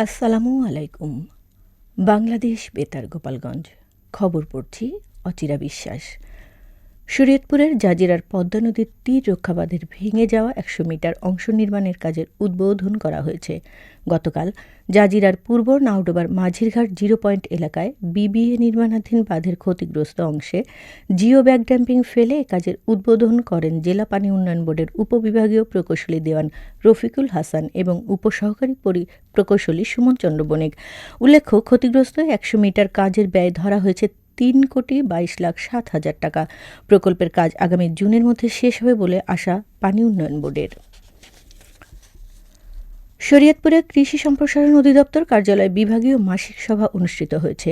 আসসালামু আলাইকুম। বাংলাদেশ বেতার গোপালগঞ্জ। খবর পড়ছি অচিরা বিশ্বাস। শরীয়তপুরের জাজিরার পদ্মা নদীর তীর রক্ষাবাদের ভেঙে যাওয়া একশো মিটার অংশ নির্মাণের কাজের উদ্বোধন করা হয়েছে। গতকাল জাজিরার পূর্ব নাওডোবার মাঝিরঘাট জিরো পয়েন্ট এলাকায় বিবিএ নির্মাণাধীন বাঁধের ক্ষতিগ্রস্ত অংশে জিও ব্যাক ড্যাম্পিং ফেলে কাজের উদ্বোধন করেন জেলা পানি উন্নয়ন বোর্ডের উপবিভাগীয় প্রকৌশলী দেওয়ান রফিকুল হাসান এবং উপসহকারী পরি, প্রকৌশলী সুমন চন্দ্র বণিক। উল্লেখ্য, ক্ষতিগ্রস্ত একশো মিটার কাজের ব্যয় ধরা হয়েছে তিন কোটি বাইশ লাখ সাত হাজার টাকা। প্রকল্পের কাজ আগামী জুনের মধ্যে শেষ হবে বলে আশা পানি উন্নয়ন বোর্ডের। শরীয়তপুরে কৃষি সম্প্রসারণ অধিদপ্তর কার্যালয় বিভাগীয় মাসিক সভা অনুষ্ঠিত হয়েছে।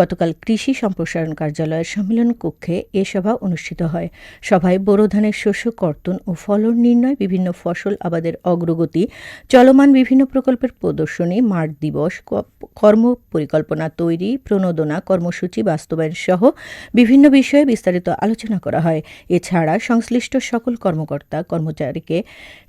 গতকাল কৃষি সম্প্রসারণ কার্যালয়ের সম্মেলন কক্ষে এ সভা অনুষ্ঠিত হয়। সভায় বোরো ধানের শস্য, কর্তন ও ফলন নির্ণয়, বিভিন্ন ফসল আবাদের অগ্রগতি, চলমান বিভিন্ন প্রকল্পের প্রদর্শনী, মাঠ দিবস কর্ম পরিকল্পনা তৈরি, প্রণোদনা, কর্মসূচি বাস্তবায়ন সহ বিভিন্ন বিষয়ে বিস্তারিত আলোচনা করা হয়। এছাড়া সংশ্লিষ্ট সকল কর্মকর্তা, কর্মচারীকে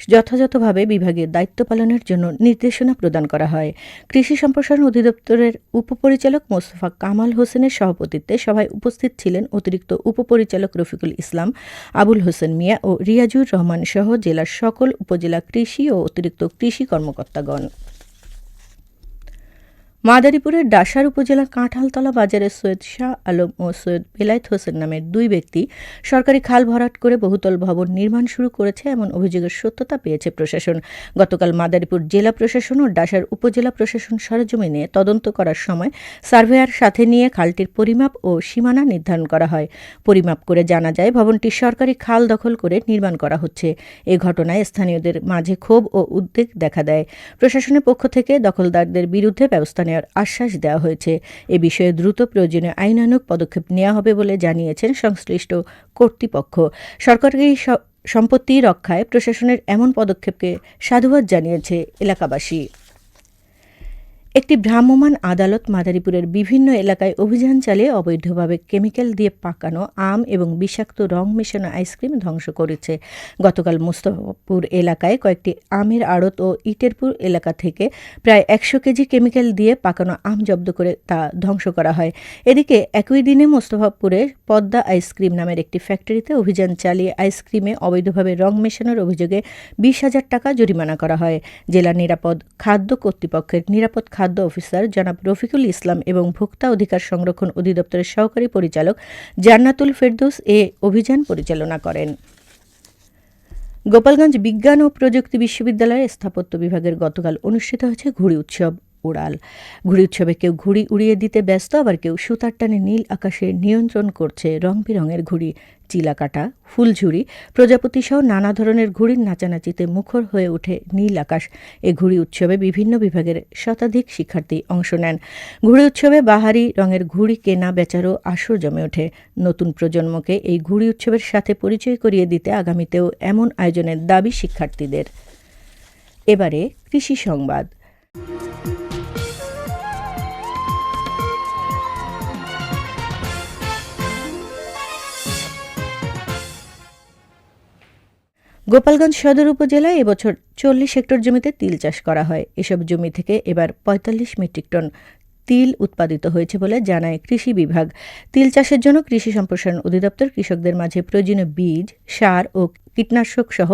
যথাযথভাবে বিভাগের দায়িত্ব পালনের জন্য নির্দেশনা প্রদান করা হয়। কৃষি সম্প্রসারণ অধিদপ্তরের উপপরিচালক মোস্তফা কামাল হোসেনের সভাপতিত্বে সভায় উপস্থিত ছিলেন অতিরিক্ত উপপরিচালক রফিকুল ইসলাম, আবুল হোসেন মিয়া ও রিয়াজুর রহমান সহ জেলার সকল উপজেলা কৃষি ও অতিরিক্ত কৃষি কর্মকর্তাগণ। মাদারীপুরের ডাসার উপজেলার কাঁঠালতলা বাজারে সৈয়দ শাহ আলম ও সৈয়দ বেলায়েত হোসেন নামের দুই ব্যক্তি সরকারি খাল ভরাট করে বহুতল ভবন নির্মাণ শুরু করেছে এমন অভিযোগের সত্যতা পেয়েছে প্রশাসন। গতকাল মাদারীপুর জেলা প্রশাসন ও ডাসার উপজেলা প্রশাসন সরজমিনে তদন্ত করার সময় সার্ভেয়ার সাথে নিয়ে খালটির পরিমাপ ও সীমানা নির্ধারণ করা হয়। পরিমাপ করে জানা যায়, ভবনটি সরকারি খাল দখল করে নির্মাণ করা হচ্ছে। এ ঘটনায় স্থানীয়দের মাঝে ক্ষোভ ও উদ্বেগ দেখা দেয়। প্রশাসনের পক্ষ থেকে দখলদারদের বিরুদ্ধে ব্যবস্থা নেওয়ার আশ্বাস দেওয়া হয়েছে। এ বিষয়ে দ্রুত প্রয়োজনীয় আইনানুক পদক্ষেপ নেওয়া হবে বলে জানিয়েছেন সংশ্লিষ্ট কর্তৃপক্ষ। সরকারি সম্পত্তি রক্ষায় প্রশাসনের এমন পদক্ষেপকে সাধুবাদ জানিয়েছে এলাকাবাসী। একটি ভ্রাম্যমাণ আদালত মাদারীপুরের বিভিন্ন এলাকায় অভিযান চালিয়ে অবৈধভাবে কেমিক্যাল দিয়ে পাকানো আম এবং বিষাক্ত রং মেশানো আইসক্রিম ধ্বংস করেছে। গতকাল মুস্তফাপুর এলাকায় কয়েকটি আমের আড়ত ও ইটেরপুর এলাকা থেকে প্রায় একশো কেজি কেমিক্যাল দিয়ে পাকানো আম জব্দ করে তা ধ্বংস করা হয়। এদিকে একই দিনে মোস্তফাপুরে পদ্মা আইসক্রিম নামের একটি ফ্যাক্টরিতে অভিযান চালিয়ে আইসক্রিমে অবৈধভাবে রং মেশানোর অভিযোগে বিশ হাজার টাকা জরিমানা করা হয়। জেলা নিরাপদ খাদ্য কর্তৃপক্ষের নিরাপদ খাদ্য অফিসার জনাব রফিকুল ইসলাম এবং ভোক্তা অধিকার সংরক্ষণ অধিদপ্তরের সহকারী পরিচালক জান্নাতুল ফেরদৌস এ অভিযান পরিচালনা করেন। গোপালগঞ্জ বিজ্ঞান ও প্রযুক্তি বিশ্ববিদ্যালয়ের স্থাপত্য বিভাগের গতকাল অনুষ্ঠিত হয়েছে ঘুড়ি উৎসব। উড়াল। ঘুড়ি উৎসবে কেউ ঘুড়ি উড়িয়ে দিতে ব্যস্ত, আবার কেউ সুতার টানে নীল আকাশে নিয়ন্ত্রণ করছে রং বেরঙের ঘুড়ি। চিলাকাটা ফুলঝুরি প্রজাপতি সহ নানা ধরনের ঘুড়ির নাচানাচিতে মুখর হয়ে ওঠে নীল আকাশ। এ ঘুড়ি উৎসবে বিভিন্ন বিভাগের শতাধিক শিক্ষার্থী অংশ নেন। ঘুড়ি উৎসবে বাহারি রঙের ঘুড়ি কেনা বেচারও আসর জমে ওঠে। নতুন প্রজন্মকে এই ঘুড়ি উৎসবের সাথে পরিচয় করিয়ে দিতে আগামীতেও এমন আয়োজনের দাবি শিক্ষার্থীদের। এবারে কৃষি সংবাদ। গোপালগঞ্জ সদর উপজেলায় এবছর চল্লিশ হেক্টর জমিতে তিল চাষ করা হয়। এসব জমি থেকে এবার পঁয়তাল্লিশ মেট্রিক টন তিল উৎপাদিত হয়েছে বলে জানায় কৃষি বিভাগ। তিল চাষের জন্য কৃষি সম্প্রসারণ অধিদপ্তর কৃষকদের মাঝে প্রয়োজনীয় বীজ, সার ও কীটনাশক সহ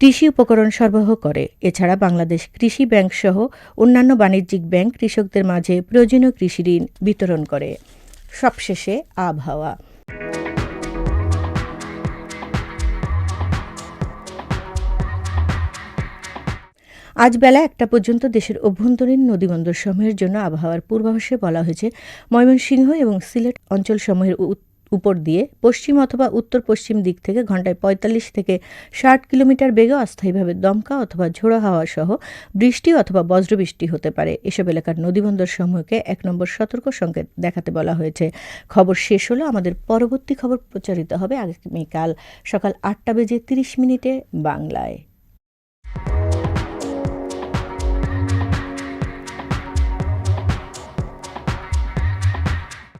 কৃষি উপকরণ সরবরাহ করে। এছাড়া বাংলাদেশ কৃষি ব্যাংক সহ অন্যান্য বাণিজ্যিক ব্যাংক কৃষকদের মাঝে প্রয়োজনীয় কৃষি ঋণ বিতরণ করে। সবশেষে আবহাওয়া। আজ বেলা একটা পর্যন্ত দেশের অভ্যন্তরীণ নদীবন্দর সমূহের জন্য আবহাওয়ার পূর্বাভাসে বলা হয়েছে, ময়মনসিংহ এবং সিলেট অঞ্চলসমূহের উপর দিয়ে পশ্চিম অথবা উত্তর পশ্চিম দিক থেকে ঘন্টায় পঁয়তাল্লিশ থেকে ষাট কিলোমিটার বেগে অস্থায়ীভাবে দমকা অথবা ঝোড়ো হাওয়া সহ বৃষ্টি অথবা বজ্রবৃষ্টি হতে পারে। এসব এলাকার নদীবন্দর সমূহকে এক নম্বর সতর্ক সংকেত দেখাতে বলা হয়েছে। খবর শেষ হলো আমাদের পরবর্তী খবর প্রচারিত হবে আগামীকাল সকাল আটটা বেজে তিরিশ মিনিটে বাংলায়।